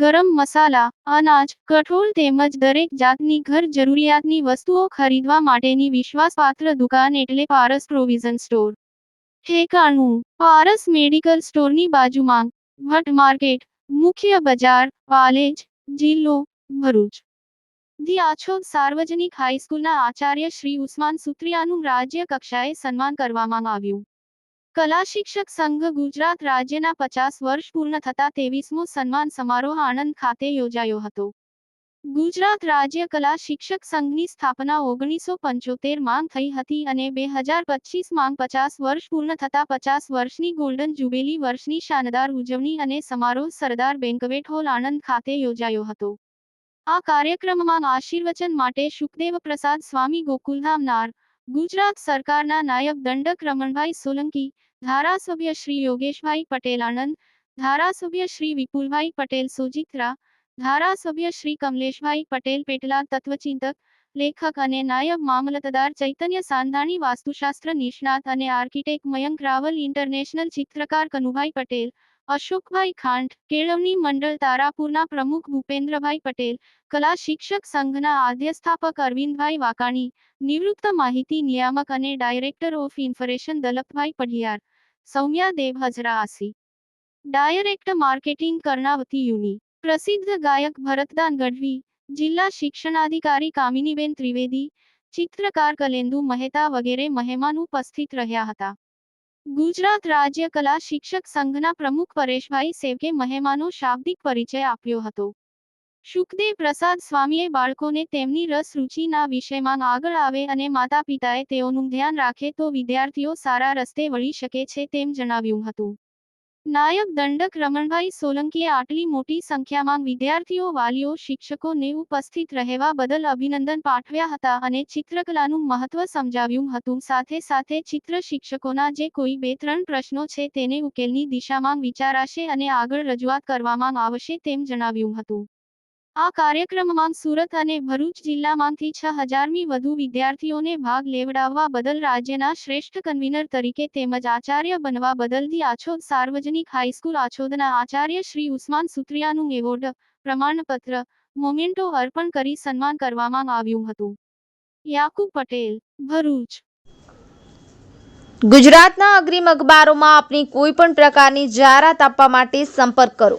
ગરમ મસાલા, અનાજ, કઠોળ તેમજ દરેક જાતની ઘર જરૂરિયાતની વસ્તુઓ ખરીદવા માટેની વિશ્વાસપાત્ર દુકાન એટલે પારસ પ્રોવિઝન સ્ટોર. ઠેકાણું, પારસ મેડિકલ સ્ટોરની બાજુમાં, ભટ્ટ માર્કેટ, મુખ્ય બજાર, પાલેજ, જિલ્લો, ભરૂચ. ધી આછોદ સાર્વજનિક હાઈસ્કૂલના આચાર્ય શ્રી ઉસ્માન સુત્રિયાનું રાજ્ય કક્ષાએ સન્માન કરવામાં આવ્યું. કલા શિક્ષક સંઘ ગુજરાત રાજ્યના પચાસ વર્ષ પૂર્ણ થતા તેવીસમો સન્માન સમારોહ આણંદ ખાતે યોજાયો હતો. ગુજરાત રાજ્ય કલા શિક્ષક સંઘની સ્થાપના ઓગણીસો પંચોતેરમાં થઈ હતી અને બે હજાર પચીસમાં પચાસ વર્ષ પૂર્ણ થતા પચાસ વર્ષની ગોલ્ડન જુબેલી વર્ષની શાનદાર ઉજવણી અને સમારોહ સરદાર બેન્કવેટ હોલ આણંદ ખાતે યોજાયો હતો. આ કાર્યક્રમમાં આશીર્વચન માટે સુખદેવ પ્રસાદ સ્વામી ગોકુલધામ નાર ગુજરાત સરકારના નાયબ દંડક રમણભાઈ સોલંકી ધારાસભ્ય શ્રી યોગેશભાઈ પટેલ આણંદ, ધારાસભ્ય શ્રી વિપુલભાઈ પટેલ સુજિત્રા ધારાસભ્ય શ્રી કમલેશભાઈ પટેલ પેટલા તત્વચિંતક, લેખક અને નાયબ મામલતદાર ચૈતન્ય સાંધાણી વાસ્તુશાસ્ત્ર નિષ્ણાત અને આર્કિટેક્ટ મયંક રાવલ ઇન્ટરનેશનલ ચિત્રકાર કનુભાઈ પટેલ અશોકભાઈ ખાંડ કેળવણી મંડળ તારાપુરના પ્રમુખ ભૂપેન્દ્રભાઈ પટેલ, કલા શિક્ષક સંઘના આદ્યસ્થાપક અરવિંદભાઈ વાકાણી, નિવૃત્ત માહિતી નિયામક અને director of information Dalapbhai Padhiyar, Saumya Dev Hajra આસી direct marketing Karnavati uni. પ્રસિદ્ધ ગાયક ભરતદાન ગઢવી, જિલ્લા શિક્ષણાધિકારી કામિનીબેન ત્રિવેદી, ચિત્રકાર કલેન્દુ મહેતા વગેરે મહેમાન ઉપસ્થિત રહ્યા હતા. ગુજરાત રાજ્ય કલા શિક્ષક સંઘના પ્રમુખ પરેશભાઈ સેવકે મહેમાનો શાબ્દિક પરિચય આપ્યો હતો. સુખદેવ પ્રસાદ સ્વામીએ બાળકોને તેમની રસ રુચિના વિષયમાં આગળ આવે અને માતા પિતાએ તેઓનું ધ્યાન રાખે તો વિદ્યાર્થીઓ સારા રસ્તે વળી શકે છે તેમ જણાવ્યું હતું. નાયબ દંડક રમણભાઈ સોલંકીએ આટલી મોટી સંખ્યામાં વિદ્યાર્થીઓ, વાલીઓ, શિક્ષકોને ઉપસ્થિત રહેવા બદલ અભિનંદન પાઠવ્યા હતા અને ચિત્રકલાનું મહત્વ સમજાવ્યું હતું. સાથે સાથે ચિત્ર શિક્ષકોના જે કોઈ બે ત્રણ પ્રશ્નો છે તેને ઉકેલની દિશામાં વિચારાશે અને આગળ રજૂઆત કરવામાં આવશે તેમ જણાવ્યું હતું. આ કાર્યક્રમમાં સુરત અને ભરૂચ જિલ્લામાંથી છ હજારમી વધુ વિદ્યાર્થીઓને ભાગ લેવડાવવા બદલ રાજ્યના શ્રેષ્ઠ કન્વીનર તરીકે તેમજ આચાર્ય બનવા બદલ ધી આછોદ સાર્વજનિક હાઈસ્કૂલ આછોદના આચાર્ય શ્રી ઉસ્માન સુત્રિયાનું એવોર્ડ પ્રમાણપત્ર મોમેન્ટો અર્પણ કરી સન્માન કરવામાં આવ્યું હતું. યાકુબ પટેલ, ભરૂચ. ગુજરાતના અગ્રીમ અખબારોમાં આપની કોઈ પણ પ્રકારની જાહેરાત આપવા માટે સંપર્ક કરો.